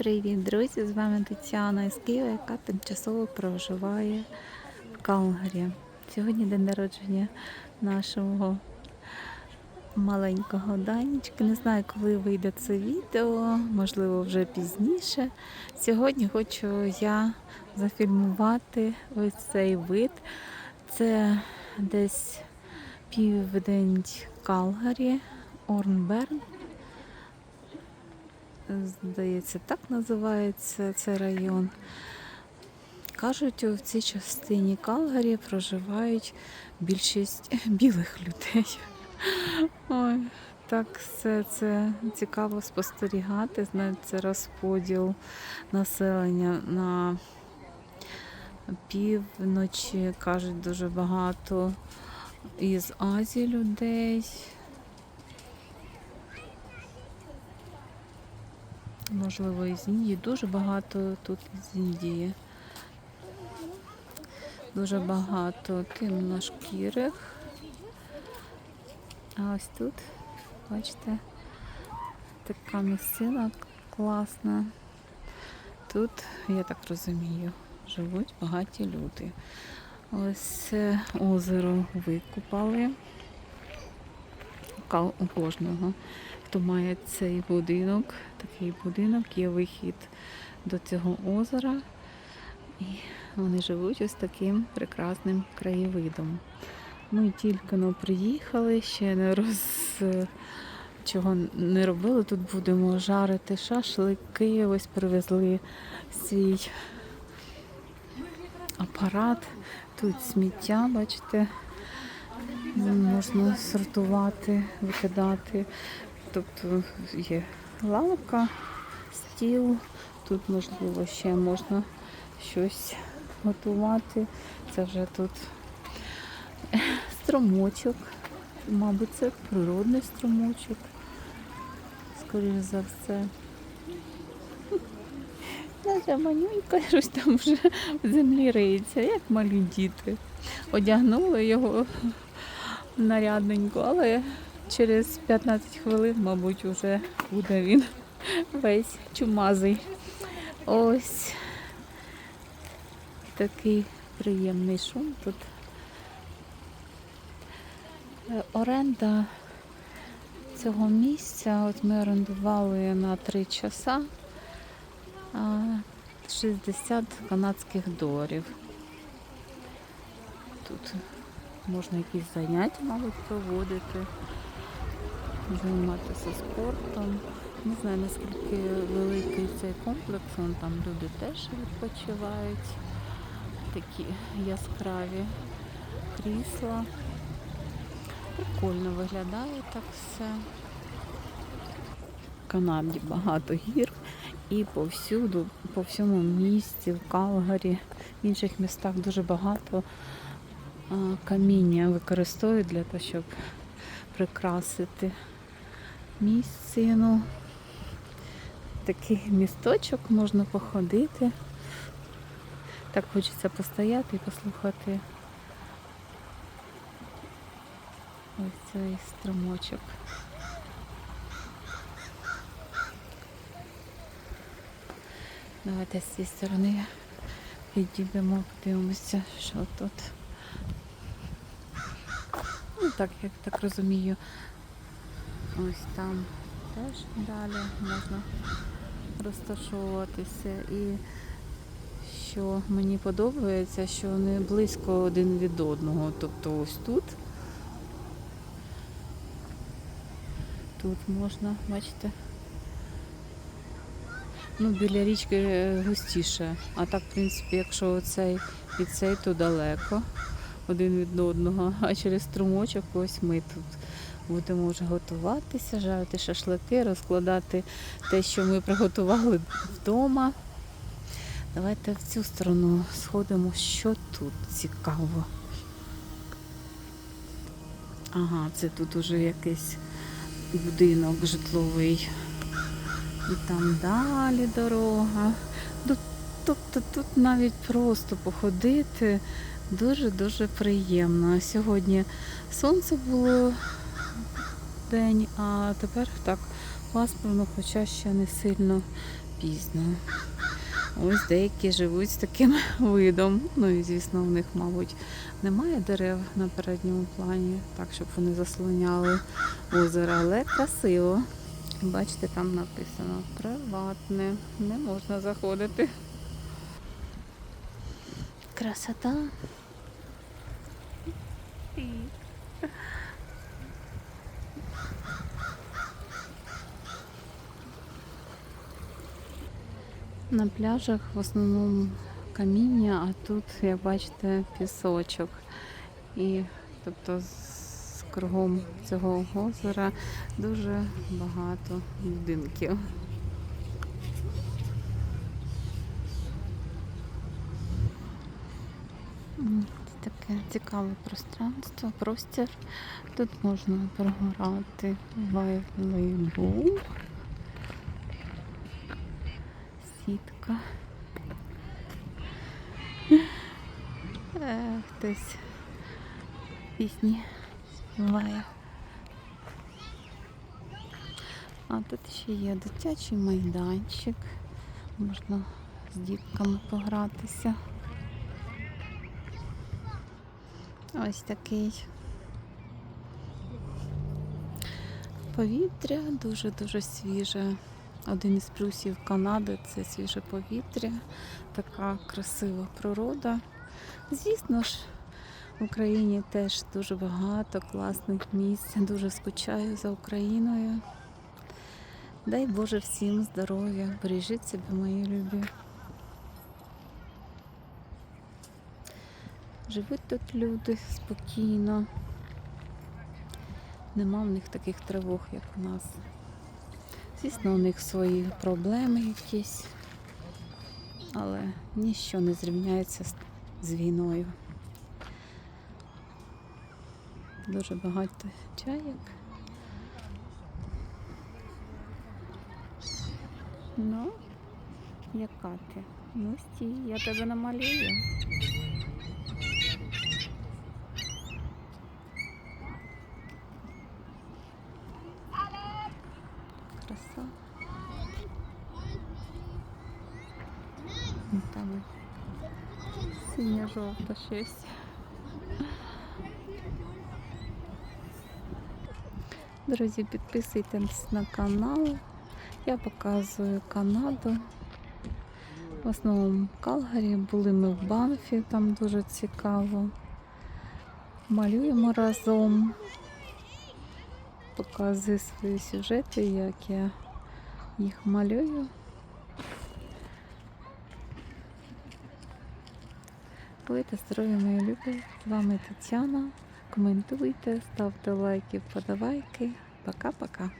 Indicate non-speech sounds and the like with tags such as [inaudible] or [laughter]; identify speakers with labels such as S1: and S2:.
S1: Привіт, друзі! З вами Тетяна із Києва, яка тимчасово проживає в Калгарі. Сьогодні день народження нашого маленького Данічки. Не знаю, коли вийде це відео, можливо, вже пізніше. Сьогодні хочу я зафільмувати ось цей вид. Це десь південь Калгарі, Орнберн. Здається, так називається цей район. Кажуть, в цій частині Калгарі проживають більшість [laughs] білих людей. Ой, так все це цікаво спостерігати. Знаєте, розподіл населення на півночі, кажуть, дуже багато із Азії людей. Можливо, із Індії. Дуже багато тут з Індії. Дуже багато темношкірих. А ось тут, бачите, така місцина класна. Тут, я так розумію, живуть багаті люди. Ось озеро викупали у кожного хто має цей будинок, такий будинок, є вихід до цього озера. І вони живуть ось таким прекрасним краєвидом. Ми тільки но приїхали, ще не роз чого не робили. Тут будемо жарити шашлики. Ось привезли свій апарат. Тут сміття, бачите, можна сортувати, викидати. Тобто є лавка, стіл, тут можливо ще можна щось готувати. Це вже тут струмочок. Мабуть, це природний струмочок, скоріш за все. Наша манюнька щось там вже в землі риється, як малі діти. Одягнули його нарядненько, але через 15 хвилин, мабуть, вже буде він весь чумазий. Ось такий приємний шум тут. Е, Оренда цього місця, от ми орендували на 3 часа 60 канадських доларів. Тут можна якісь заняття, мабуть, проводити займатися спортом. Не знаю наскільки великий цей комплекс, Вон там люди теж відпочивають. Такі яскраві крісла. Прикольно виглядає так все. В Канаді багато гір і повсюду, по всьому місті, в Калгарі, в інших містах дуже багато каміння використовують для того, щоб прикрасити місцину. Такий місточок можна походити. Так хочеться постояти і послухати ось цей струмочок. Давайте з цієї сторони підійдемо, подивимося, що тут. Ну так, як так розумію, ось там теж далі можна розташовуватися. І що мені подобається, що вони близько один від одного. Тобто ось тут. Тут можна, бачите. Ну, біля річки е, густіше. А так, в принципі, якщо оцей і цей, то далеко один від одного. А через струмочок ось ми тут будемо вже готуватися, жарити шашлики, розкладати те, що ми приготували вдома. Давайте в цю сторону сходимо, що тут цікаво. Ага, це тут уже якийсь будинок житловий. І там далі дорога. Тобто тут навіть просто походити дуже-дуже приємно. Сьогодні сонце було день, а тепер так пасмурно, хоча ще не сильно пізно. Ось деякі живуть з таким [laughs] видом. Ну і звісно, у них, мабуть, немає дерев на передньому плані, так щоб вони заслоняли озеро, але красиво. Бачите, там написано приватне, не можна заходити. Красота. На пляжах в основному каміння, а тут, як бачите, пісочок. І тобто з кругом цього озера дуже багато будинків. Це Таке цікаве пространство, простір. Тут можна програти волейбол. Е, Хтось пісні співає. А тут ще є дитячий майданчик. Можна з дітками погратися. Ось такий. Повітря дуже-дуже свіже. Один із плюсів Канади це свіже повітря, така красива природа. Звісно ж, в Україні теж дуже багато класних місць. Дуже скучаю за Україною. Дай Боже всім здоров'я, бережіть себе, мої любі. Живуть тут люди спокійно. Нема в них таких тривог, як у нас. Звісно, у них свої проблеми якісь, але ніщо не зрівняється з, війною. Дуже багато чайок. Ну, яка ти? Ну стій, я тебе намалюю. Краса. Ну, Там синьо-жовте щось. Друзі, підписуйтесь на канал. Я показую Канаду. В основному в Калгарі. Були ми в Банфі, там дуже цікаво. Малюємо разом. Показую свої сюжети, як я їх малюю. Будьте здорові, мої любі. З вами Тетяна. Коментуйте, ставте лайки, вподобайки. Пока-пока.